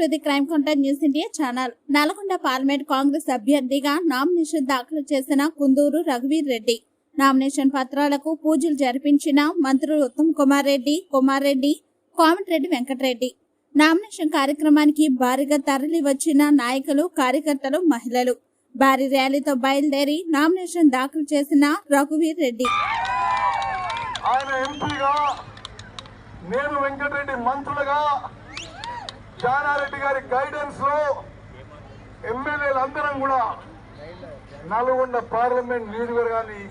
To the crime content news India channel. Nalgonda parliament Congress అభ్యర్థిగా nomination దాఖలు చేసిన కుందూరు రఘువీర్ రెడ్డి. నామినేషన్ పత్రాలకు పూజలు జరిపించిన మంత్రులు ఉత్తమ్ కుమార్ రెడ్డి కుమార్ రెడ్డి కోమటిరెడ్డి వెంకటరెడ్డి. నామినేషన్ కార్యక్రమానికి భారీగా తరలి వచ్చిన నాయకులు కార్యకర్తలు మహిళలు. భారీ ర్యాలీతో బయలుదేరి నామినేషన్ దాఖలు చేసిన రఘువీర్ రెడ్డి. ఆయన ఎంపీగా నేను వెంకటరెడ్డి మంత్రులుగా జానారెడ్డి గారి గైడెన్స్లో ఎమ్మెల్యేలందరం కూడా నల్గొండ పార్లమెంట్ నియోజకవర్గాన్ని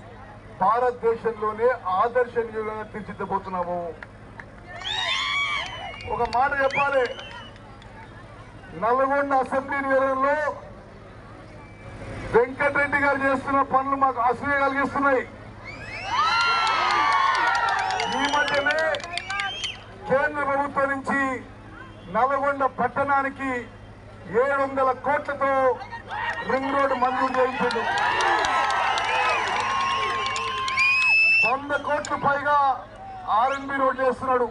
భారతదేశంలోనే ఆదర్శ నియోజకవర్గంగా తీర్చిదిద్దబోతున్నాము. ఒక మాట చెప్పాలి. నల్గొండ అసెంబ్లీ నియోజకంలో వెంకటరెడ్డి గారు చేస్తున్న పనులు మాకు అసూయ కలిగిస్తున్నాయి. ఈ మధ్యనే కేంద్ర ప్రభుత్వం నుంచి నల్గొండ పట్టణానికి ఏడు వందల కోట్లతో రింగ్ రోడ్డు మంజూరు చేయించింది. వంద కోట్ల పైగా ఆర్ఎన్బి రోడ్ చేస్తున్నాడు.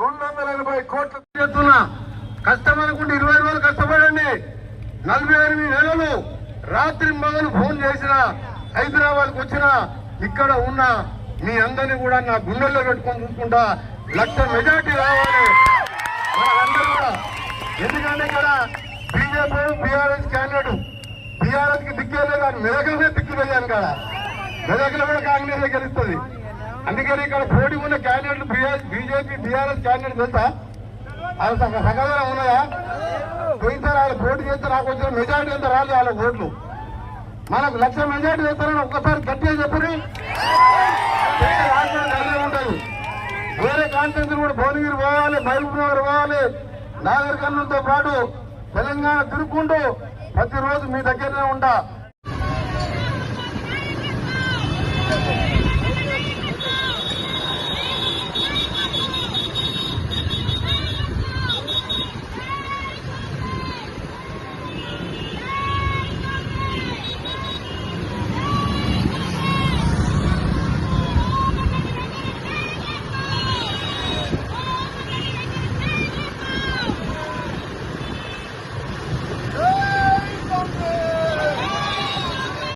రెండు వందల ఎనభై కోట్ల చేస్తున్నా. కష్టం అనుకుంటే ఇరవై రోజులు కష్టపడండి. నలభై ఎనిమిది నెలలు రాత్రి మగలు ఫోన్ చేసిన హైదరాబాద్కి వచ్చిన ఇక్కడ ఉన్న మీ అందరినీ కూడా నా గుండెల్లో పెట్టుకొని చూసుకుంటా లక్ష మెజార్టీ రావాలి. మనందరూ కూడా. ఎందుకంటే ఇక్కడ బీజేపీ బీఆర్ఎస్ క్యాండిడేట్ బీఆర్ఎస్కి దిక్కేలే కానీ మెదకలనే దిక్కుపోయాను వెళ్ళాను కదా మెదకలు కూడా కాంగ్రెస్ గెలుస్తుంది. అందుకని ఇక్కడ పోటీ ఉన్న క్యాండిడేట్లు బీజేపీ బీఆర్ఎస్ క్యాండిడేట్ తెలుసా? అది సగదనం ఉన్నదా పోయినసారి వాళ్ళు పోటీ చేస్తే నాకు వచ్చిన మెజార్టీ ఎంత రాలేదు వాళ్ళ ఓట్లు. మనకు లక్ష మెజార్టీ తెస్తారని ఒక్కసారి గట్టిగా చెప్పని ఉంటాయి. వేరే కాన్ఫరెన్స్ కూడా భువనగిరి పోవాలి మహబూబ్ నగర్ పోవాలి. నాగర్ కర్నూలుతో పాటు తెలంగాణ తిరుక్కుంటూ ప్రతిరోజు మీ దగ్గరనే ఉంటా.